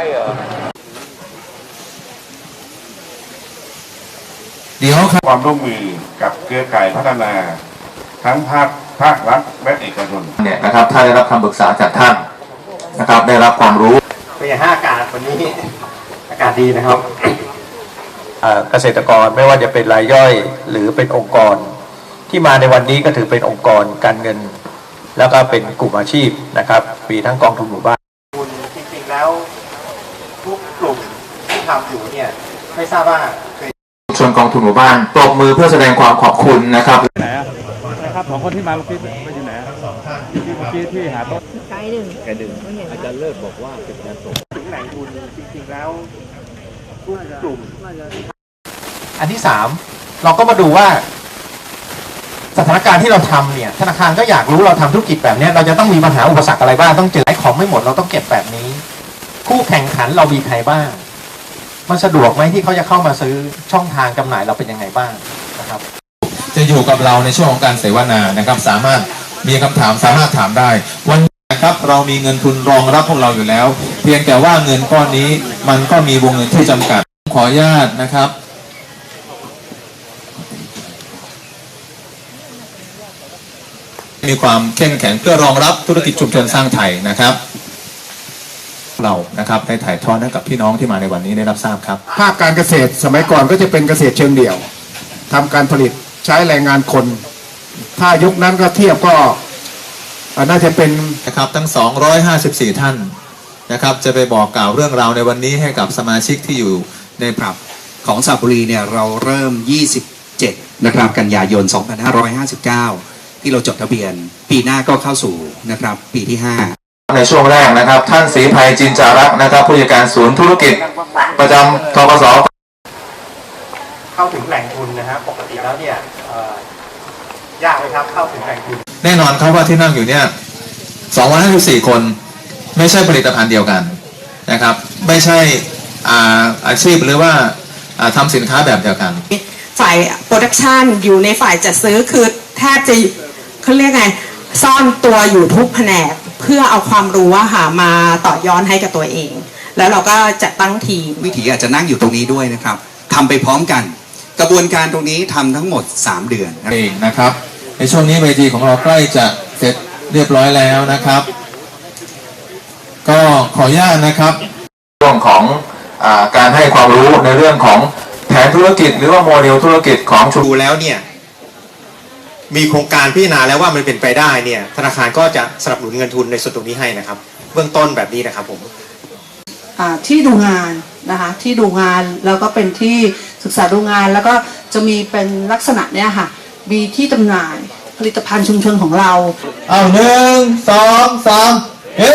ช่เหรอ เดี๋ยวครับความร่วมมือกับเครือข่ายพัฒนา ทั้งภาคภาครัฐและเอกชนเนี่ยนะครับ ถ้าได้รับคำปรึกษาจากท่านนะครับ ได้รับความรู้เป็นไงฮะอากาศวันนี้อากาศดีนะครับอ่าเกษตรกรไม่ว่าจะเป็นรายย่อยหรือเป็นองค์กร ที่มาในวันนี้ก็ถือเป็นองค์กรการเงิน แล้วก็เป็นกลุ่มอาชีพนะครับมีทั้งกองทุนหมู่บ้านคุณจริงๆแล้ว ทุกกลุ่มที่ทำอยู่เนี่ยไม่ทราบว่าเคยชนกองทุนหมู่บ้านปรบมือเพื่อแสดงความขอบคุณนะครับนะครับสองคนที่มาเมื่อกี้ไปอยู่ไหนที่เมื่อกี้ที่หาโต๊ะไกด์หนึ่งไกด์หนึ่งอาจารย์เลิศบอกว่าถึงแหล่งทุนจริงๆแล้วทุกกลุ่มอันที่สามเราก็มาดูว่าสถานการณ์ที่เราทำเนี่ยธนาคารก็อยากรู้เราทำธุรกิจแบบเนี้ยเราจะต้องมีปัญหาอุปสรรคอะไรบ้างต้องเจอไอ้ของไม่หมดเราต้องเก็บแบบนี้ คู่แข่งขันเรามีใครบ้าง มันสะดวกไหมที่เขาจะเข้ามาซื้อช่องทางจำหน่ายเราเป็นยังไงบ้างนะครับ จะอยู่กับเราในช่วงของการเสวนานะครับ สามารถมีคำถามสามารถถามได้ วันนี้นะครับเรามีเงินทุนรองรับพวกเราอยู่แล้ว เพียงแต่ว่าเงินก้อนนี้มันก็มีวงเงินที่จำกัด ขออนุญาตนะครับ มีความเข้มแข็งเพื่อรองรับธุรกิจชุมชนสร้างไทยนะครับ เรานะครับได้ถ่ายทอดให้กับพี่น้องที่มาในวันนี้ได้รับทราบครับ ภาคการเกษตรสมัยก่อนก็จะเป็นเกษตรเชิงเดี่ยวทำการผลิตใช้แรงงานคน ถ้ายุคนั้นก็เทียบก็อ่าน่าจะเป็นนะครับทั้ง 254 ท่านนะครับจะไปบอกกล่าวเรื่องราวในวันนี้ให้กับสมาชิกที่อยู่ในปรับของสระบุรีเนี่ยเราเริ่ม 27 นะครับกันยายน 2559 ที่เราจดทะเบียน ปีหน้าก็เข้าสู่นะครับปีที่ 5 ในช่วงแรกนะครับ ท่านศรีภัยจินจารักษ์นะครับ ผู้จัดการศูนย์ธุรกิจประจำทกสเข้าถึงแหล่งทุนนะฮะปกติแล้วเนี่ยเอ่อยากไหมครับเข้าถึงแหล่งทุนแน่นอนครับว่าที่นั่งอยู่เนี่ย254 คน ไม่ใช่ผลิตภัณฑ์เดียวกันนะครับ ไม่ใช่อ่าอาชีพหรือว่าอ่าทำสินค้าแบบเดียวกัน ฝ่ายโปรดักชันอยู่ในฝ่ายจัดซื้อคือแทบจะเขาเรียกไงซ่อนตัวอยู่ทุกแผนก เพื่อเอาความรู้อะค่ะมาต่อยอดให้กับตัวเอง แล้วเราก็จัดตั้งทีม วิถีอาจจะนั่งอยู่ตรงนี้ด้วยนะครับทำไปพร้อมกัน กระบวนการตรงนี้ทำทั้งหมด 3 เดือนนะครับ เองนะครับ ในช่วงนี้เวทีของเราใกล้จะเสร็จเรียบร้อยแล้วนะครับ ก็ขออนุญาตนะครับ เรื่องของอาการให้ความรู้ในเรื่องของแผนธุรกิจหรือว่าโมเดลธุรกิจของชุม ดูแล้วเนี่ย มีโครงการพิจารณาแล้วว่ามันเป็นไปได้เนี่ยธนาคารก็จะสนับสนุนเงินทุนในส่วนตรงนี้ให้นะครับ เบื้องต้นแบบนี้นะครับผมอ่าที่ดูงานนะคะที่ดูงานแล้วก็เป็นที่ศึกษาดูงานแล้วก็จะมีเป็นลักษณะเนี้ยค่ะมีที่จำหน่ายผลิตภัณฑ์ชุมชนของเรา เอาหนึ่งสองสามเฮ้